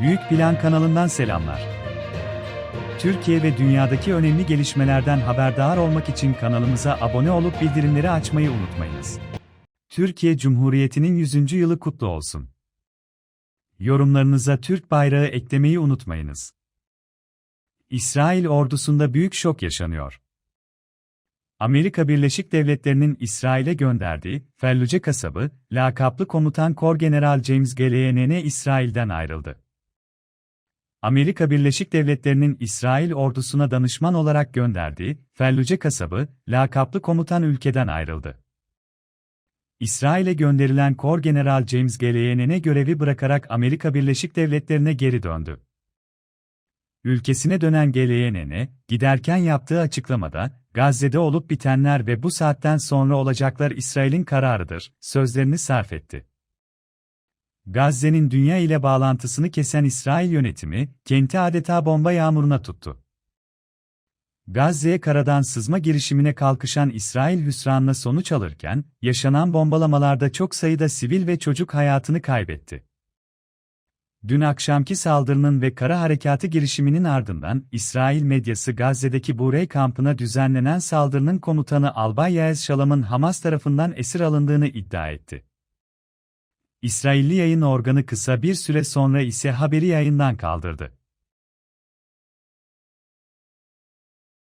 Büyük Plan kanalından selamlar. Türkiye ve dünyadaki önemli gelişmelerden haberdar olmak için kanalımıza abone olup bildirimleri açmayı unutmayınız. Türkiye Cumhuriyeti'nin 100. yılı kutlu olsun. Yorumlarınıza Türk bayrağı eklemeyi unutmayınız. İsrail ordusunda büyük şok yaşanıyor. Amerika Birleşik Devletleri'nin İsrail'e gönderdiği Felluce kasabı, lakaplı komutan Kor General James Galeanne İsrail'den ayrıldı. Amerika Birleşik Devletleri'nin İsrail ordusuna danışman olarak gönderdiği Felluce kasabı, lakaplı komutan ülkeden ayrıldı. İsrail'e gönderilen Kor General James Galeanne görevi bırakarak Amerika Birleşik Devletleri'ne geri döndü. Ülkesine dönen Galeanne, giderken yaptığı açıklamada, Gazze'de olup bitenler ve bu saatten sonra olacaklar İsrail'in kararıdır, sözlerini sarf etti. Gazze'nin dünya ile bağlantısını kesen İsrail yönetimi, kenti adeta bomba yağmuruna tuttu. Gazze'ye karadan sızma girişimine kalkışan İsrail hüsranla sonuç alırken, yaşanan bombalamalarda çok sayıda sivil ve çocuk hayatını kaybetti. Dün akşamki saldırının ve kara harekatı girişiminin ardından İsrail medyası Gazze'deki Burey kampına düzenlenen saldırının komutanı Albay Yaez Şalam'ın Hamas tarafından esir alındığını iddia etti. İsrailli yayın organı kısa bir süre sonra ise haberi yayından kaldırdı.